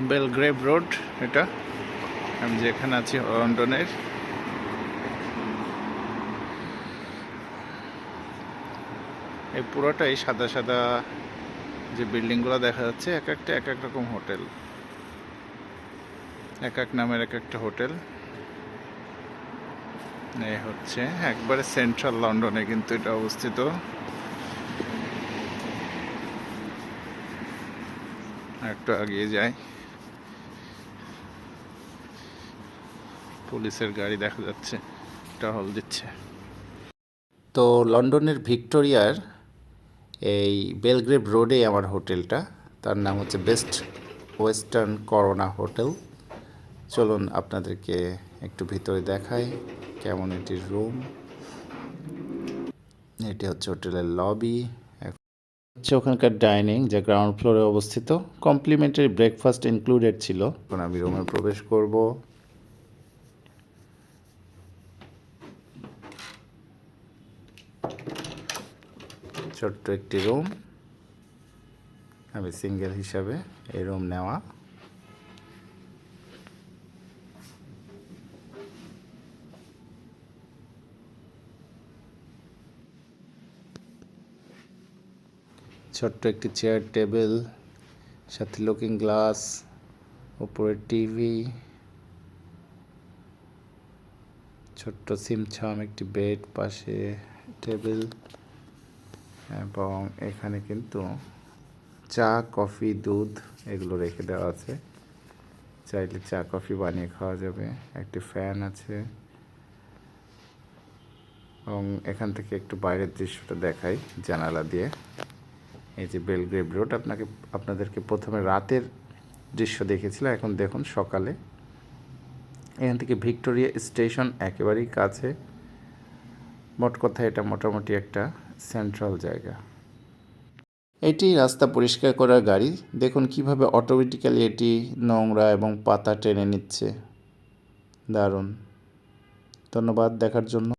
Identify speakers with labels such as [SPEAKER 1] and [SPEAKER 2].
[SPEAKER 1] Belgrave road, এটা। আমি যেখানে আছি, লন্ডনের। এই পুরোটাই সাদা সাদা যে বিল্ডিংগুলো দেখা যাচ্ছে, এক একটা, এক এক রকম হোটেল। এক এক নামের এক একটা হোটেল। এই হচ্ছে, একবারে সেন্ট্রাল লন্ডনে কিন্তু এটা অবস্থিত। একটু এগিয়ে যাই। পুলিশের গাড়ি দেখা যাচ্ছে টহল দিচ্ছে। তো লন্ডনের ভিক্টোরিয়ার এই বেলগ্রেভ রোডে আমার হোটেলটা, তার নাম হচ্ছে বেস্ট ওয়েস্টার্ন করোনা হোটেল। চলুন আপনাদেরকে একটু ভিতরে দেখাই কেমন এটির রুম। এটি হচ্ছে হোটেলের লবি। হচ্ছে ওখানকার ডাইনিং, যা গ্রাউন্ড ফ্লোরে অবস্থিত। কমপ্লিমেন্টারি ব্রেকফাস্ট ইনক্লুডেড ছিল। এখন আমি রুমে প্রবেশ করব। ছোট্ট একটি রুম আমি সিঙ্গেল হিসাবে এই রুম নেওয়া। ছোট্ট একটি চেয়ার টেবিল সাথে লুকিং গ্লাস উপরে টিভি ছোট্ট সিমছাম একটি বেড পাশে টেবিল এবং এখানে কিন্তু চা, কফি, দুধ এগুলো রেখে দেওয়া আছে। চাইলে চা, কফি বানিয়ে খাওয়া যাবে। একটি ফ্যান আছে। এবং এখান থেকে একটু বাইরের দৃশ্যটা দেখাই জানালা দিয়ে। এই যে বেলগ্রেভ রোড আপনাকে, আপনাদেরকে প্রথমে রাতের দৃশ্য দেখেছিলাম, এখন দেখুন সকালে। এখান থেকে ভিক্টোরিয়া স্টেশন একেবারেই কাছে। মোট কথা এটা মোটামুটি একটা সেন্ট্রাল জায়গা। এটি রাস্তা পরিষ্কার করার গাড়ি। দেখুন কীভাবে অটোমেটিক্যালি এটি নোংরা এবং পাতা টেনে নিচ্ছে। দারুণ। ধন্যবাদ দেখার জন্য।